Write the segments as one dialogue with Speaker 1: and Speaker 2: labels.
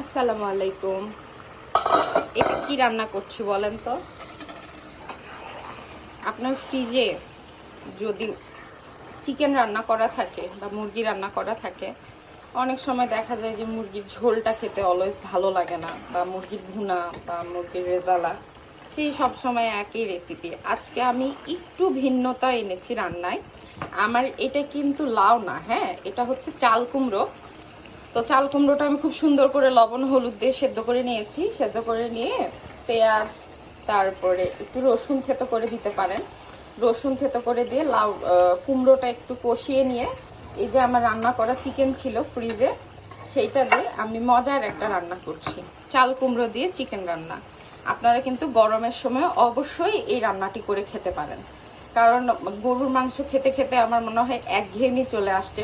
Speaker 1: আসসালামু আলাইকুম। এটা কি রান্না করছি বলেন তো? আপনার ফ্রিজে যদি চিকেন রান্না করা থাকে বা মুরগি রান্না করা থাকে, অনেক সময় দেখা যায় যে মুরগির ঝোলটা খেতে অলওয়েজ ভালো লাগে না বা মুরগির ভুনা বা মুরগির রেজালা, সেই সব সময় একই রেসিপি আজকে আমি একটু ভিন্নতা এনেছি রান্নায়। আমার এটা কিন্তু লাউ না হ্যাঁ? এটা হচ্ছে চাল কুমড়ো। তো চাল কুমড়োটা আমি খুব সুন্দর করে লবণ, হলুদ দিয়ে সেদ্ধ করে নিয়েছি। সেদ্ধ করে নিয়ে পেঁয়াজ, তারপরে একটু রসুন থেতো করে দিতে পারেন। রসুন থেতো করে দিয়ে লাউ কুমড়োটা একটু কষিয়ে নিয়ে, এই যে আমার রান্না করা চিকেন ছিল ফ্রিজে, সেইটা দিয়ে আমি মজার একটা রান্না করছি। চাল কুমড়ো দিয়ে চিকেন রান্না। আপনারা কিন্তু গরমের সময় অবশ্যই এই রান্নাটি করে খেতে পারেন। কারণ গরুর মাংস খেতে খেতে আমার মনে হয় একঘেয়েমি চলে আসছে।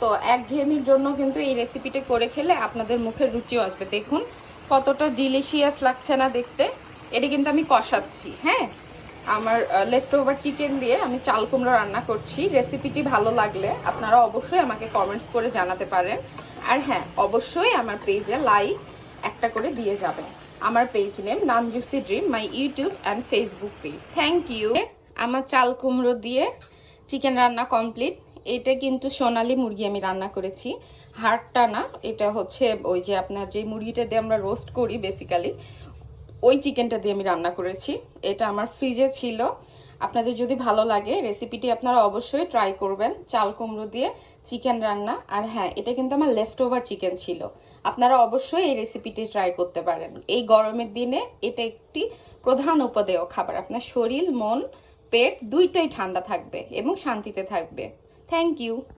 Speaker 1: তো একঘেয়েমির জন্য কিন্তু এই রেসিপিটি করে খেলে আপনাদের মুখের রুচিও আসবে। দেখুন, কতটা ডিলিশিয়াস লাগছে না দেখতে। এটা কিন্তু আমি কষাচ্ছি হ্যাঁ? আমার লেফট ওভার চিকেন দিয়ে আমি চাল কুমড়ো রান্না করছি। রেসিপিটি ভালো লাগলে আপনারা অবশ্যই আমাকে কমেন্টস করে জানাতে পারেন। আর হ্যাঁ অবশ্যই আমার পেজে লাইক একটা করে দিয়ে যাবেন। আমার page name নামজুসি dream my YouTube and Facebook page thank you আমার চাল কুমড়ো দিয়ে চিকেন রান্না কমপ্লিট এটা কিন্তু সোনালি মুরগি আমি রান্না করেছি। হাড়টা না, এটা হচ্ছে ওই যে আপনার যে মুরগিটা দিয়ে আমরা রোস্ট করি বেসিক্যালি ওই চিকেনটা দিয়ে আমি রান্না করেছি। এটা আমার ফ্রিজে ছিল। আপনাদের যদি ভালো লাগে রেসিপিটি আপনারা অবশ্যই ট্রাই করবেন। চাল কুমড়ো দিয়ে চিকেন রান্না। আর হ্যাঁ এটা কিন্তু আমার লেফট ওভার চিকেন ছিল। আপনারা অবশ্যই এই রেসিপিটি ট্রাই করতে পারেন। এই গরমের দিনে এটা একটি প্রধান উপদেয় খাবার। আপনার শরীর, মন, পেট দুইটাই ঠান্ডা থাকবে এবং শান্তিতে থাকবে। Thank you